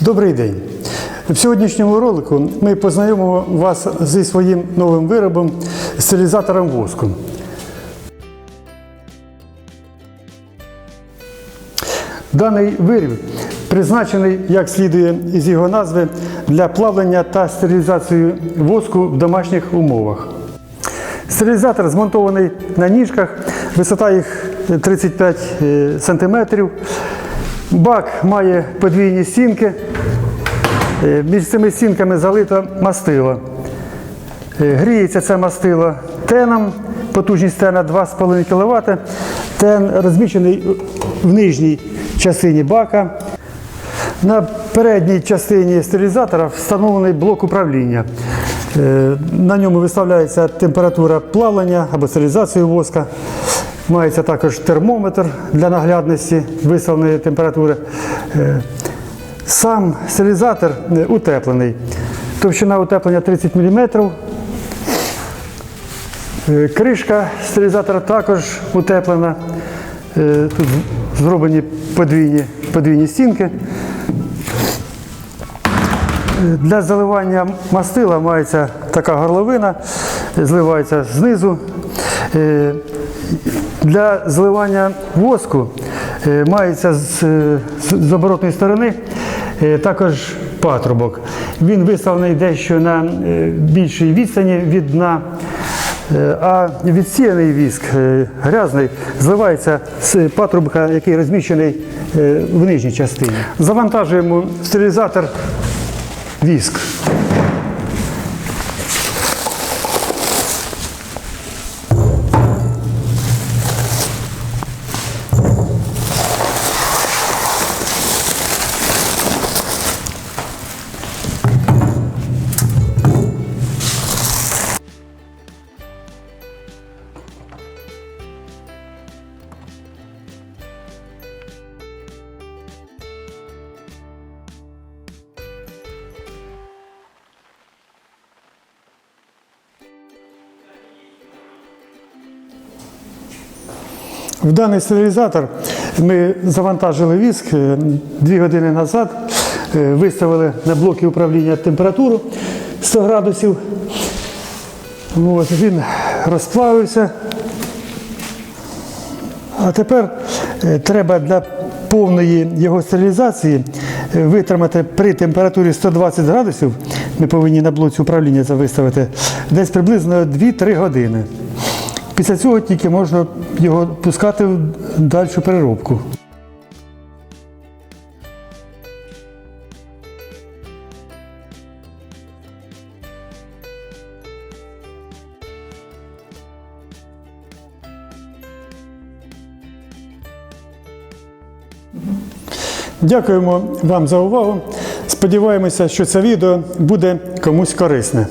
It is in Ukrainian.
Добрий день! В сьогоднішньому ролику ми познайомимо вас зі своїм новим виробом стилізатором воску. Даний виріб призначений, як слідує із його назви, для плавлення та стерилізації воску в домашніх умовах. Стерилізатор змонтований на ніжках, висота їх 35 см. Бак має подвійні стінки. Е, Між цими стінками залито мастило. Е, Гріється це мастило теном, потужність тена 2,5 кВт. Тен розміщений в нижній частині бака. На передній частині стерилізатора встановлений блок управління. Е, На ньому виставляється температура плавлення або стерилізації воска. Мається також термометр для наглядності виставленої температури. Е, Сам стерилізатор е, утеплений. Товщина утеплення 30 мм. Кришка стерилізатора також утеплена. Тут зроблені подвійні, подвійні стінки. Для заливання мастила мається така горловина, зливається знизу. Е, Для зливання воску е, мається з, е, з- з оборотної сторони також патрубок. Він виставлений дещо на більшій відстані від дна. А відсіяний віск грязний зливається з патрубка, який розміщений в нижній частині. Завантажуємо стерилізатор віск. В даний стерилізатор ми завантажили віск е, дві години назад, е, виставили на блоки управління температуру 100 градусів. От, він розплавився. А тепер е, треба для повної його стерилізації витримати при температурі 120 градусів. Ми повинні на блоці управління це виставити десь приблизно 2-3 години. Після цього тільки можна його пускати в дальшу переробку. Дякуємо вам за увагу. Сподіваємося, що це відео буде комусь корисне.